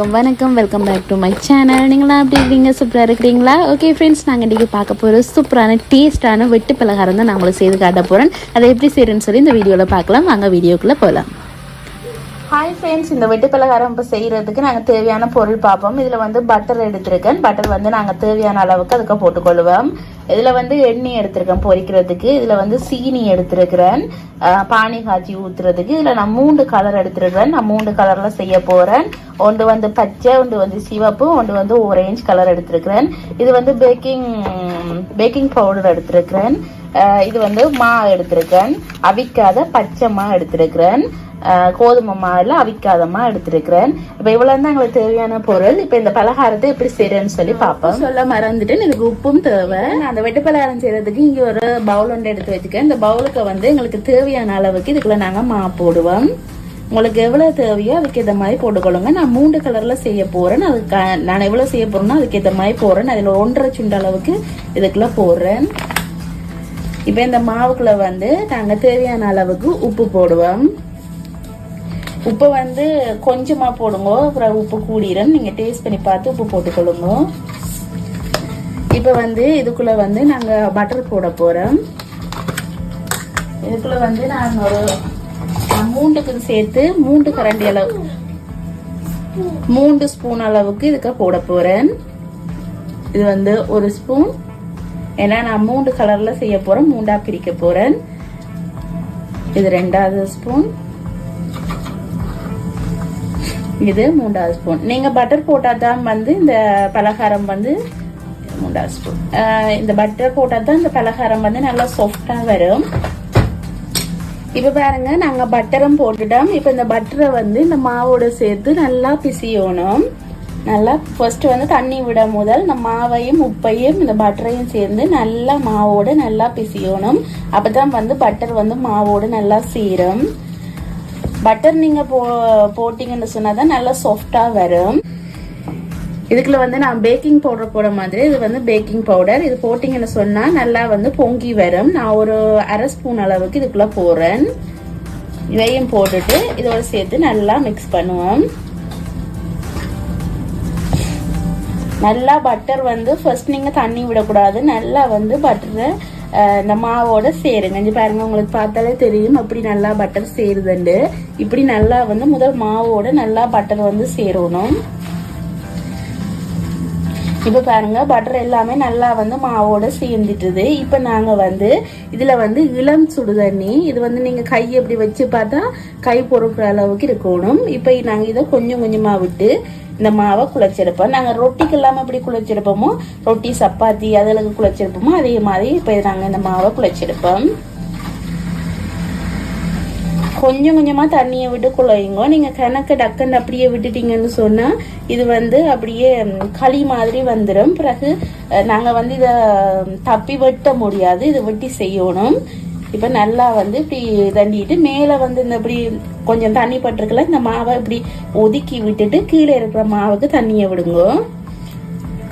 எல்லாருக்கும் வணக்கம். Welcome back to my channel நீங்களாம் எப்படி இருக்கீங்க? சூப்பராக இருக்கிறீங்களா? ஓகே ஃப்ரெண்ட்ஸ் நாங்கள் இன்றைக்கி பார்க்க போகிற சூப்பரான டேஸ்ட்டான வெட்டு பலகாரம் தான் நான் செய்து காட்ட போகிறேன் அதை எப்படி செய்கிறேன்னு சொல்லி இந்த வீடியோவில் பார்க்கலாம். வாங்க வீடியோக்குள்ளே போகலாம் ஹாய் ஃப்ரெண்ட்ஸ் இந்த வெட்டு பலகாரம் இப்போ செய்கிறதுக்கு நாங்கள் தேவையான பொருள் பார்ப்போம். இதில் வந்து பட்டர் எடுத்திருக்கேன். பட்டர் வந்து நாங்கள் தேவையான அளவுக்கு அதுக்கு போட்டுக்கொள்வோம். இதில் வந்து எண்ணெய் எடுத்திருக்கேன் பொரிக்கிறதுக்கு. இதில் வந்து சீனி எடுத்திருக்கிறேன். பானி காய்ச்சி ஊற்றுறதுக்கு இதில் நான் மூன்று கலர் எடுத்திருக்கிறேன். நான் மூன்று கலரில் செய்ய போகிறேன் ஒன்று வந்து பச்சை ஒன்று வந்து சிவப்பு ஒன்று வந்து orange கலர் எடுத்திருக்கிறேன். இது வந்து பேக்கிங் பேக்கிங் பவுடர் எடுத்திருக்கிறேன். இது வந்து மா எடுத்திருக்கிறேன். அவிக்காத பச்சை மா எடுத்திருக்கிறேன். கோதுமை மாவில் அவிக்காத மா எடுத்திருக்கிறேன். இப்போ இவ்வளோ தான் எங்களுக்கு தேவையான பொருள். இப்போ இந்த பலகாரத்தை எப்படி செய்யறேன்னு சொல்லி பார்ப்போம். சொல்ல மறந்துட்டு எனக்கு உப்பும் தேவை. அந்த வெட்டு பலகாரம் செய்யறதுக்கு இங்கே ஒரு பவுல் ஒன்று எடுத்து வச்சுக்கேன். இந்த பவுலுக்கு வந்து எங்களுக்கு தேவையான அளவுக்கு இதுக்குள்ள நாங்கள் மா போடுவோம். உங்களுக்கு எவ்வளவு தேவையோ அதுக்கு ஏற்ற மாதிரி போட்டுக்கொள்ளுங்க. நான் மூன்று கலர்ல செய்ய போறேன். அதுக்கு நான் எவ்வளவு செய்ய போறேனோ அதுக்கு ஏற்ற மாதிரி போடுறேன் அதில் ஒன்றரை சுண்ட அளவுக்கு இதுக்குள்ள போடுறேன். இப்போ இந்த மாவுக்குள்ள வந்து நாங்கள் தேவையான அளவுக்கு உப்பு போடுவோம். உப்பு வந்து கொஞ்சமா போடுங்க. அப்புறம் உப்பு கூடிடும் நீங்க டேஸ்ட் பண்ணி பார்த்து உப்பு போட்டுக்கொள்ளுங்க. இப்போ வந்து இதுக்குள்ள வந்து நாங்க பட்டர் போட போறோம். இதுக்குள்ள வந்து நான் ஒரு மூண்டுக்கு சேர்த்து மூன்று கரண்டி அளவு மூன்று ஸ்பூன் அளவுக்கு இதுக்கு போட போறேன். இது வந்து ஒரு ஸ்பூன் ஏன்னா நான் மூன்று கலர்ல செய்ய போறேன். மூண்டா பிரிக்க போறேன். இது ரெண்டாவது ஸ்பூன் இது மூன்றாவது ஸ்பூன் நீங்கள் பட்டர் போட்டால் தான் வந்து இந்த பலகாரம் வந்து மூன்றாவது ஸ்பூன் இந்த பட்டர் போட்டால் தான் இந்த பலகாரம் வந்து நல்லா சாஃப்டாக வரும். இப்போ பாருங்க நாங்கள் பட்டரும் போட்டுட்டோம். இப்போ இந்த பட்டரை வந்து இந்த மாவோட சேர்த்து நல்லா பிசியணும். நல்லா ஃபர்ஸ்ட் வந்து தண்ணி விட முதல் இந்த மாவையும் உப்பையும் இந்த பட்டரையும் சேர்ந்து நல்லா மாவோடு நல்லா பிசியணும். அப்போ தான் வந்து பட்டர் வந்து மாவோடு நல்லா சீரும். பட்டர் நீங்க போ போட்டிங்கன்னு சொன்னால் தான் நல்லா சாஃப்டா வரும். இதுக்குள்ள வந்து நான் பேக்கிங் பவுடர் போட மாதிரி இது வந்து பேக்கிங் பவுடர் இது போட்டிங்கன்னு சொன்னா நல்லா வந்து பொங்கி வரும். நான் ஒரு அரை ஸ்பூன் அளவுக்கு இதுக்குள்ள போடுறேன் இதையும் போட்டுட்டு இதோட சேர்த்து நல்லா மிக்ஸ் பண்ணுவோம். நல்லா பட்டர் வந்து ஃபர்ஸ்ட் நீங்க தண்ணி விடக்கூடாது. நல்லா வந்து பட்டரை இந்த மாவோட சேருங்க. இங்க பாருங்க உங்களுக்கு பார்த்தாலே தெரியும். அப்படி நல்லா பட்டர் சேருதுண்டு. இப்படி நல்லா வந்து முதல் மாவோட நல்லா பட்டர் வந்து சேரணும். இப்போ பாருங்க பட்டர் எல்லாமே நல்லா வந்து மாவோட சேர்ந்துட்டுது. இப்போ நாங்க வந்து இதுல வந்து இளம் சுடு தண்ணி இது வந்து நீங்க கை எப்படி வச்சு பார்த்தா கை பொறுக்கிற அளவுக்கு இருக்கணும். இப்போ நாங்க இதை கொஞ்சம் கொஞ்சமா விட்டு இந்த மாவை குழைச்செடுப்போம் நாங்க ரொட்டிக்கு இல்லாம எப்படி குழைச்செடுப்போமோ ரொட்டி சப்பாத்தி அதுகளுக்கு குழைச்செடுப்போமோ அதே மாதிரி இப்போ நாங்கள் இந்த மாவை குழைச்செடுப்போம் கொஞ்சம் கொஞ்சமா தண்ணியை விட்டு குழையுங்க. நீங்க கணக்கு டக்குன்னு அப்படியே விட்டுட்டீங்கன்னு சொன்னா இது வந்து அப்படியே களி மாதிரி வந்துடும் பிறகு நாங்கள் நாங்க வந்து இத தப்பி வெட்ட முடியாது. இதை வெட்டி செய்யணும். இப்போ நல்லா வந்து இப்படி தண்டிட்டு மேலே வந்து இந்த இப்படி கொஞ்சம் தண்ணி பட்டிருக்கல இந்த மாவை இப்படி ஒதுக்கி விட்டுட்டு கீழே இருக்கிற மாவுக்கு தண்ணியை விடுங்க.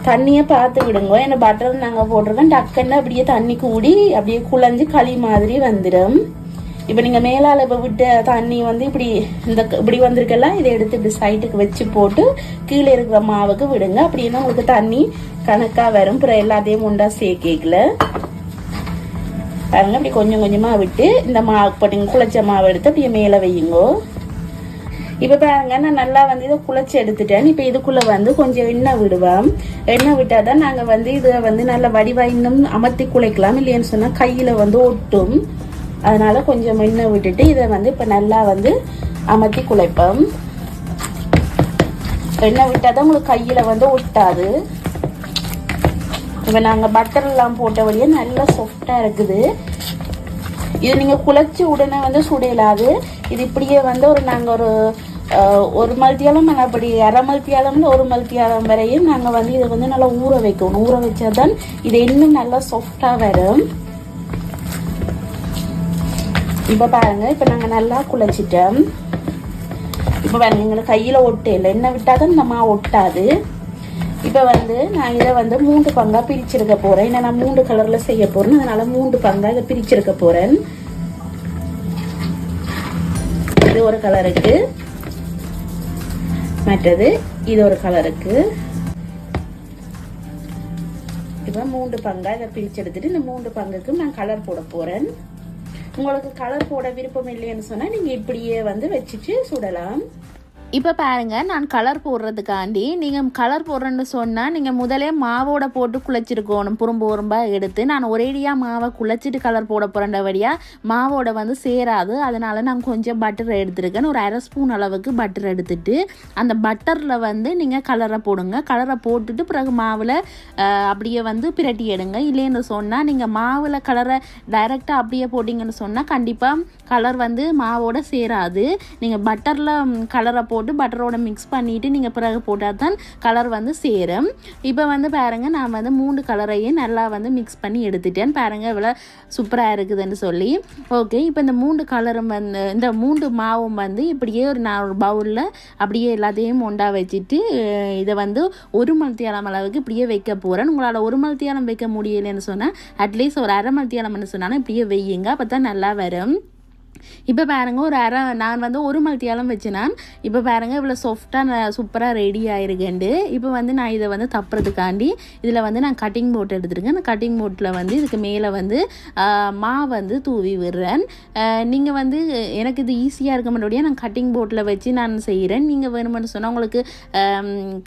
தண்ணியை பார்த்து விடுங்க. ஏன்னா பட்டர் நாங்கள் போட்டிருக்கோம். டக்குன்னு அப்படியே தண்ணி கூடி அப்படியே குழஞ்சு களி மாதிரி வந்துடும். இப்போ நீங்கள் மேலால் இப்போ விட்ட தண்ணி வந்து இப்படி இந்த க- இப்படி வந்திருக்கல இதை எடுத்து இப்படி சைட்டுக்கு வச்சு போட்டு கீழே இருக்கிற மாவுக்கு விடுங்க. அப்படின்னா உங்களுக்கு தண்ணி கணக்காக வரும். அப்புறம் எல்லாத்தையும் உண்டா சேர்க்கல பாருங்க இப்படி கொஞ்சம் கொஞ்சமாக விட்டு இந்த மாவு போட்டிங்க. நீங்கள் மாவு எடுத்து அப்படியே மேலே வையுங்கோ. இப்போ பாருங்க நான் நல்லா வந்து இதை குளச்சி எடுத்துட்டேன். இப்போ இதுக்குள்ளே வந்து கொஞ்சம் எண்ணெய் விடுவோம். எண்ணெய் விட்டால் தான் நாங்கள் வந்து இதை வந்து நல்லா வடிவா இன்னும் அமர்த்தி குழைக்கலாம். இல்லைன்னு சொன்னால் கையில் வந்து ஒட்டும். அதனால் கொஞ்சம் எண்ணெய் விட்டுட்டு இதை வந்து இப்போ நல்லா வந்து அமர்த்தி குழைப்போம். எண்ணெய் விட்டால் தான் உங்களுக்கு கையில் வந்து ஒட்டாது. இப்போ நாங்கள் பட்டர் எல்லாம் போட்டபடியே நல்லா சாஃப்டாக இருக்குது. இது நீங்கள் குழச்சி உடனே வந்து சுடையலாது இது இப்படியே வந்து ஒரு நாங்கள் ஒரு ஒரு மல்த்தியாலம் நாங்கள் அப்படி அரை மல்த்தியாலம்ல ஒரு மல்த்தியாலம் வரையும் நாங்கள் வந்து இதை வந்து நல்லா ஊற வைக்கணும். ஊற வச்சா தான் இது இன்னும் நல்லா சாஃப்டாக வரும். இப்போ பாருங்க இப்போ நாங்கள் நல்லா குழச்சிட்டோம். இப்போ பாருங்க எங்களுக்கு கையில் ஒட்டு இல்லை. என்ன விட்டால் தான் இந்த மா ஒட்டாது. இப்போ வந்து நான் இதை வந்து மூன்று பங்காக பிரிச்சிருக்க போறேன். ஏன்னா நான் மூன்று கலர்ல செய்ய போறேன். அதனால மூன்று பங்காக இதை பிரிச்சிருக்க போறேன். இது ஒரு கலருக்கு மற்றது இது ஒரு கலருக்கு இப்போ மூன்று பங்காக இதை பிரிச்சு எடுத்துட்டு இந்த மூன்று பங்குக்கு நான் கலர் போட போறேன். உங்களுக்கு கலர் போட விருப்பம் இல்லைன்னு சொன்னால் நீங்கள் இப்படியே வந்து வச்சுட்டு சுடலாம். இப்போ பாருங்கள் நான் கலர் போடுறதுக்காண்டி நீங்கள் கலர் போடுறேன்னு சொன்னால் நீங்கள் முதலே மாவோட போட்டு குழைச்சிருக்கணும். புறம்பு உரும்பாக எடுத்து நான் ஒரேடியாக மாவை குழைச்சிட்டு கலர் போட போகிறேன்டபடியாக மாவோட வந்து சேராது. அதனால் நான் கொஞ்சம் பட்டர் எடுத்துருக்கேன். ஒரு அரை ஸ்பூன் அளவுக்கு பட்டர் எடுத்துட்டு அந்த பட்டரில் வந்து நீங்கள் கலரை போடுங்க. கலரை போட்டுட்டு பிறகு மாவில் அப்படியே வந்து பிரட்டி எடுங்க. இல்லைன்னு சொன்னால் நீங்கள் மாவில் கலரை டைரெக்டாக அப்படியே போட்டிங்கன்னு சொன்னால் கண்டிப்பாக கலர் வந்து மாவோட சேராது. நீங்கள் பட்டரில் கலரை போட்டு பட்டரோட மிக்ஸ் பண்ணிவிட்டு நீங்கள் பிறகு போட்டால் தான் கலர் வந்து சேரும். இப்போ வந்து பாருங்கள் நான் வந்து மூணு கலரையும் நல்லா வந்து மிக்ஸ் பண்ணி எடுத்துட்டேன். பாருங்கள் இவ்வளோ சூப்பராக இருக்குதுன்னு சொல்லி. ஓகே இப்போ இந்த மூன்று கலரும் வந்து இந்த மூன்று மாவும் வந்து இப்படியே ஒரு நான் ஒரு பவுலில் அப்படியே எல்லாத்தையும் ஒண்டா வச்சுட்டு இதை வந்து ஒரு மல்த்தியாலம் அளவுக்கு இப்படியே வைக்க போகிறேன் உங்களால் ஒரு மல்த்தியாலம் வைக்க முடியலைன்னு சொன்னால் அட்லீஸ்ட் ஒரு அரை மல்த்தியாலம்னு சொன்னாலும் இப்படியே வெய்யுங்க அப்போ தான் நல்லா வரும். இப்போ பாருங்கள் ஒரு அரை நான் வந்து ஒரு மல்த்தியாலம் வச்சுனான் இப்போ பாருங்க இவ்வளோ சாஃப்டாக சூப்பராக ரெடி ஆயிருக்கேன்டு இப்போ வந்து நான் இதை வந்து தப்புறதுக்காண்டி இதில் வந்து நான் கட்டிங் போட் எடுத்துருக்கேன். அந்த கட்டிங் போட்டில் வந்து இதுக்கு மேலே வந்து மா வந்து தூவி விடுறேன். நீங்கள் வந்து எனக்கு இது ஈஸியாக இருக்க மாட்டோடைய நான் கட்டிங் போட்டில் வச்சு நான் செய்கிறேன் நீங்கள் வேணுமென்னு சொன்னால் உங்களுக்கு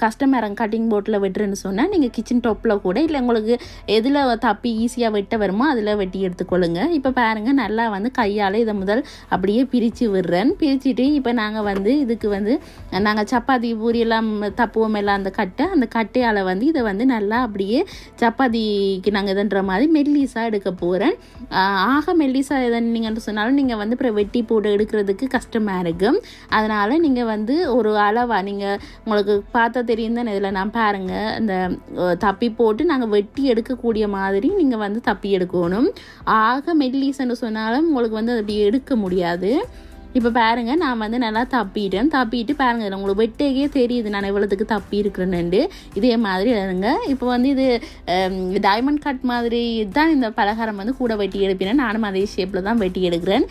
கஸ்டமர் கட்டிங் போட்டில் வெட்டுறேன்னு சொன்னால் நீங்கள் கிச்சன் டாப்பில் கூட இல்லை உங்களுக்கு எதில் தப்பி ஈஸியாக வெட்ட வருமோ அதில் வெட்டி எடுத்துக்கொள்ளுங்க. இப்போ பாருங்கள் நல்லா வந்து கையால் இதை முதல் அப்படியே பிரித்து விடுறேன் பிரிச்சுட்டு இப்போ நாங்கள் வந்து இதுக்கு வந்து நாங்கள் சப்பாத்தி பூரி எல்லாம் தப்புவோம் எல்லாம் அந்த கட்டை அந்த கட்டையால் வந்து இதை வந்து நல்லா அப்படியே சப்பாத்திக்கு நாங்கள் இதுன்ற மாதிரி மெல்லிஸாக எடுக்க போகிறேன் ஆக மெல்லிஸாக எதுன்னு நீங்கள் சொன்னாலும் நீங்கள் வந்து அப்புறம் வெட்டி போட்டு எடுக்கிறதுக்கு கஷ்டமாக இருக்கும் அதனால் நீங்கள் வந்து ஒரு அளவாக நீங்கள் உங்களுக்கு பார்த்தா தெரியும் தானே இதில் நான் பாருங்கள் அந்த தப்பி போட்டு நாங்கள் வெட்டி எடுக்கக்கூடிய மாதிரி நீங்கள் வந்து தப்பி எடுக்கணும். ஆக மெல்லிசன்னு சொன்னாலும் உங்களுக்கு வந்து அப்படி எடு இருக்க முடியாது. இப்போ பாருங்கள் நான் வந்து நல்லா தப்பிட்டேன். தப்பிட்டு பாருங்க இதில் உங்களுக்கு வெட்டேக்கே தெரியுது. நான் இவ்வளோத்துக்கு தப்பி இருக்கிறேன்னு இதே மாதிரி இருங்க. இப்போ வந்து இது டைமண்ட் கட் மாதிரி தான் இந்த பலகாரம் வந்து கூட வெட்டி எடுப்பினேன் நானும் அதே ஷேப்பில் தான் வெட்டி எடுக்கிறேன்.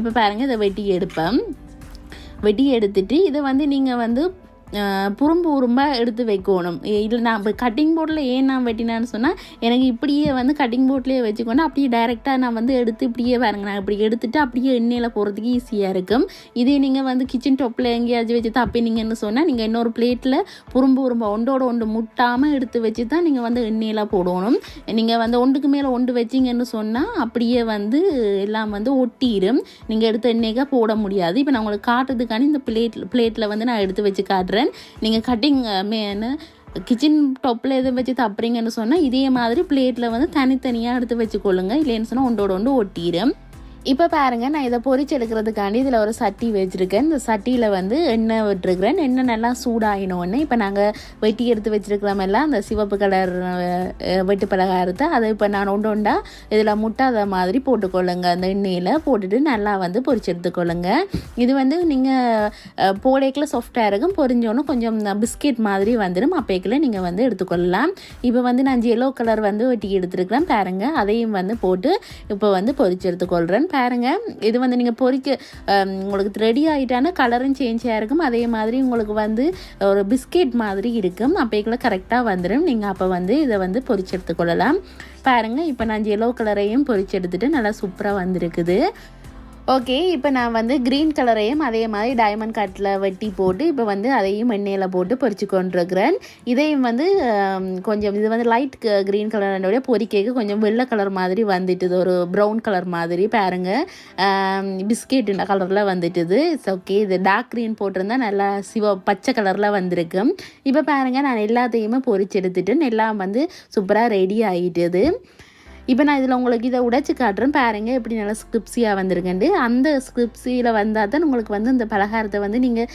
இப்போ பாருங்க இதை வெட்டி எடுப்பேன். வெட்டி எடுத்துட்டு இதை வந்து நீங்கள் வந்து புறம்பு உரும்பாக எடுத்து வைக்கணும். இதில் நான் இப்போ கட்டிங் போர்டில் ஏன் நான் வெட்டினான்னு சொன்னால் எனக்கு இப்படியே வந்து கட்டிங் போர்ட்லேயே வச்சுக்கொண்டு அப்படியே டைரெக்டாக நான் வந்து எடுத்து இப்படியே பாருங்க நான் இப்படி எடுத்துகிட்டு அப்படியே எண்ணெயில் போகிறதுக்கு ஈஸியாக இருக்கும். இதே நீங்கள் வந்து கிச்சன் டாப்பில் எங்கேயாச்சும் வச்சு தப்பினீங்கன்னு சொன்னால் நீங்கள் இன்னொரு பிளேட்டில் புறம்பு உரும்பா ஒன்றோட ஒன்று முட்டாமல் எடுத்து வச்சு தான் நீங்கள் வந்து எண்ணெயில் போடணும். நீங்கள் வந்து ஒன்றுக்கு மேலே ஒன்று வச்சிங்கன்னு சொன்னால் அப்படியே வந்து எல்லாம் வந்து ஒட்டிடும் நீங்கள் எடுத்து எண்ணெய்க்காக போட முடியாது. இப்போ நான் உங்களுக்கு காட்டுறதுக்காண்டி இந்த பிளேட் பிளேட்டில் வந்து நான் எடுத்து வச்சு காட்டுறேன். நீங்கள் கட்டிங் மேனு கிச்சன் டப்பில் எதுவும் வச்சு தப்புறீங்கன்னு சொன்னால் இதே மாதிரி பிளேட்டில் வந்து தனித்தனியாக எடுத்து வச்சுக்கொள்ளுங்க. இல்லைன்னு சொன்னால் ஒன்றோட ஒன்று ஒட்டிடும் இப்போ பாருங்கள் நான் இதை பொறிச்சு எடுக்கிறதுக்காண்டி இதில் ஒரு சட்டி வச்சுருக்கேன். இந்த சட்டியில் வந்து எண்ணெய் விட்டுருக்குறேன். எண்ணெய் நல்லா சூடாகினோடனே இப்போ நாங்கள் வெட்டி எடுத்து வச்சுருக்கிறோமெல்லாம் அந்த சிவப்பு கலர் வெட்டு பலகாரத்தை அதை இப்போ நான் ஒன்று ஒன்றா இதில் முட்டாத மாதிரி போட்டுக்கொள்ளுங்க. அந்த எண்ணெயில் போட்டுட்டு நல்லா வந்து பொறிச்சு எடுத்துக்கொள்ளுங்க. இது வந்து நீங்கள் போடைக்கில் சாஃப்டாக இருக்கும். பொறிஞ்சோன்னு கொஞ்சம் பிஸ்கெட் மாதிரி வந்துடும் அப்பேக்கில் நீங்கள் வந்து எடுத்துக்கொள்ளலாம். இப்போ வந்து நான் எல்லோ கலர் வந்து வெட்டி எடுத்துருக்கிறேன். பாருங்கள் அதையும் வந்து போட்டு இப்போ வந்து பொறிச்சு எடுத்துக்கொள்கிறேன் பாருங்க. இது வந்து நீங்கள் பொறிக்க உங்களுக்கு ரெடி ஆகிட்டான கலரும் சேஞ்ச் ஆகிருக்கும் அதே மாதிரி உங்களுக்கு வந்து ஒரு பிஸ்கெட் மாதிரி இருக்கும். அப்போக்குள்ளே கரெக்டாக வந்துடும் நீங்கள் அப்போ வந்து இதை வந்து பொரிச்சு எடுத்துக்கொள்ளலாம் பாருங்க இப்போ நான் எல்லோ கலரையும் பொரிச்சு எடுத்துகிட்டு நல்லா சூப்பராக வந்திருக்குது. ஓகே இப்போ நான் வந்து க்ரீன் கலரையும் அதே மாதிரி டைமண்ட் கட்டில் வெட்டி போட்டு இப்போ வந்து அதையும் எண்ணெயில் போட்டு பொறிச்சு கொண்டிருக்கிறேன். இதையும் வந்து கொஞ்சம் இது வந்து லைட் க்ரீன் கலரோட பொறிக்கைக்கு கொஞ்சம் வெள்ளை கலர் மாதிரி வந்துட்டுது ஒரு ப்ரௌன் கலர் மாதிரி பாருங்கள் பிஸ்கெட் கலரில் வந்துட்டுது. இட்ஸ் ஓகே இது டார்க் க்ரீன் போட்டிருந்தா நல்லா சிவ பச்சை கலரில் வந்திருக்கு. இப்போ பாருங்க நான் எல்லாத்தையுமே பொறிச்சு எடுத்துட்டு எல்லாம் வந்து சூப்பராக ரெடி ஆகிட்டுது இப்போ நான் இதில் உங்களுக்கு இதை உடைச்சு காட்டுறேன். பாருங்க எப்படி நல்லா ஸ்கிரிப்ஸியாக வந்திருக்குண்டு அந்த ஸ்கிரிப்ஸியில் வந்தால் தான் உங்களுக்கு வந்து இந்த பலகாரத்தை வந்து நீங்கள்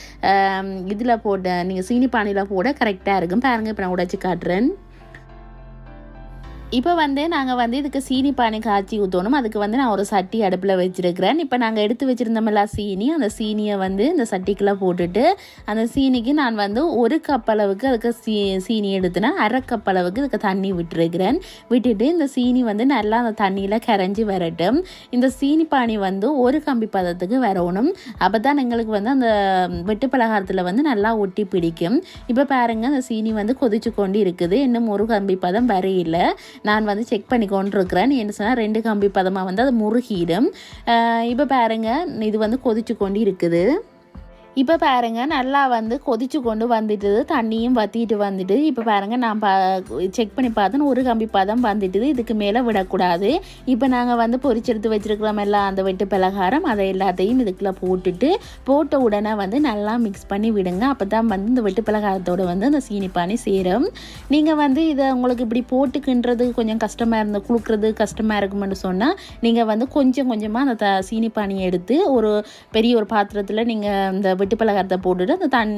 இதில் போட்ட நீங்கள் சீனி பானையில் போட கரெக்டாக இருக்கும். பாருங்க இப்போ நான் உடைச்சி காட்டுறேன். இப்போ வந்து நாங்கள் வந்து இதுக்கு சீனி பானை காய்ச்சி ஊற்றணும் அதுக்கு வந்து நான் ஒரு சட்டி அடுப்பில் வச்சுருக்கிறேன். இப்போ நாங்கள் எடுத்து வச்சுருந்தோம்ல சீனி. அந்த சீனியை வந்து இந்த சட்டிக்குள்ளே போட்டுட்டு அந்த சீனிக்கு நான் வந்து ஒரு கப் அளவுக்கு அதுக்கு சீ சீனி எடுத்துனா அரை கப் அளவுக்கு இதுக்கு தண்ணி விட்டுருக்கிறேன். விட்டுட்டு இந்த சீனி வந்து நல்லா அந்த தண்ணியில் கரைஞ்சி வரட்டும். இந்த சீனி பானி வந்து ஒரு கம்பி பதத்துக்கு வரணும். அப்போ தான் எங்களுக்கு வந்து அந்த வெட்டு பலகாரத்தில் வந்து நல்லா ஒட்டி பிடிக்கும். இப்போ பாருங்கள் அந்த சீனி வந்து கொதிச்சு கொண்டு இருக்குது இன்னும் ஒரு கம்பி பதம் வரையில. நான் வந்து செக் பண்ணி கொண்டிருக்கிறேன் என்ன சொன்னால் ரெண்டு கம்பி பதமாக வந்து அது முருகிடும். இப்போ பாருங்கள் இது வந்து கொதிச்சு கொண்டு இருக்குது இப்போ பாருங்க நல்லா வந்து கொதிச்சு கொண்டு வந்துட்டுது தண்ணியும் வற்றிட்டு வந்துட்டு இப்போ பாருங்க நான் பா செக் பண்ணி பார்த்தோன்னு ஒரு கம்பி பதம் வந்துட்டுது இதுக்கு மேலே விடக்கூடாது. இப்போ நாங்கள் வந்து பொரிச்செடுத்து வச்சுருக்கிறோம் எல்லாம் அந்த வெட்டு பலகாரம் அதை எல்லாத்தையும் இதுக்குள்ளே போட்டுட்டு போட்ட உடனே வந்து நல்லா மிக்ஸ் பண்ணி விடுங்க. அப்போ தான் வந்து இந்த வெட்டு பலகாரத்தோடு வந்து அந்த சீனி பானி சேரும். நீங்கள் வந்து இதை உங்களுக்கு இப்படி போட்டுக்கின்றது கொஞ்சம் கஷ்டமாக இருந்தால் குளுக்கிறது கஷ்டமாக இருக்குமென்னு சொன்னால் நீங்கள் வந்து கொஞ்சம் கொஞ்சமாக அந்த த சீனி பானியை எடுத்து ஒரு பெரிய ஒரு பாத்திரத்தில் நீங்கள் இந்த வெட்டு பலகாரத்தை போட்டுட்டு அந்த தண்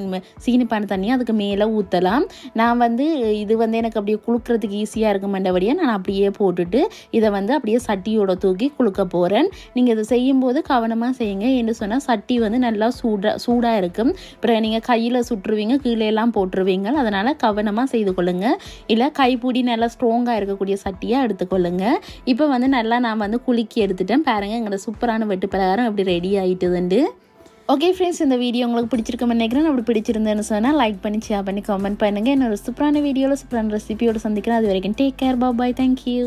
சீனிப்பான தண்ணியை அதுக்கு மேலே ஊற்றலாம் நான் வந்து இது வந்து எனக்கு அப்படியே குளுக்கிறதுக்கு ஈஸியாக இருக்குமெண்டபடியாக நான் அப்படியே போட்டுட்டு இதை வந்து அப்படியே சட்டியோட தூக்கி குளுக்க போகிறேன் நீங்கள் இதை செய்யும்போது கவனமாக செய்யுங்க. என்ன சொன்னால் சட்டி வந்து நல்லா சூடாக சூடாக இருக்கும். அப்புறம் நீங்கள் கையில் சுட்டுருவீங்க கீழே எல்லாம் போட்டுருவீங்க. அதனால் கவனமாக செய்து கொள்ளுங்க. இல்லை கைப்பிடி நல்லா ஸ்ட்ராங்காக இருக்கக்கூடிய சட்டியாக எடுத்துக்கொள்ளுங்க. இப்போ வந்து நல்லா நான் வந்து குலுக்கி எடுத்துட்டேன். பாருங்கள் எங்களோட சூப்பரான வெட்டு பலகாரம் எப்படி ரெடி ஆகிட்டுதுண்டு ஓகே ஃப்ரெண்ட்ஸ் இந்த வீடியோ உங்களுக்கு பிடிச்சிருக்கும்னு நினைக்கிறேன். அப்படி பிடிச்சிருந்தேன்னு சொன்னால் லைக் பண்ணி ஷேர் பண்ணி கமெண்ட் பண்ணுங்கள் இன்னொரு சூப்பரான வீடியோவில் சூப்பரான ரெசிபியோடு சந்திக்கிறேன். அது வரைக்கும் டேக் கேர் பாய் தேங்க்யூ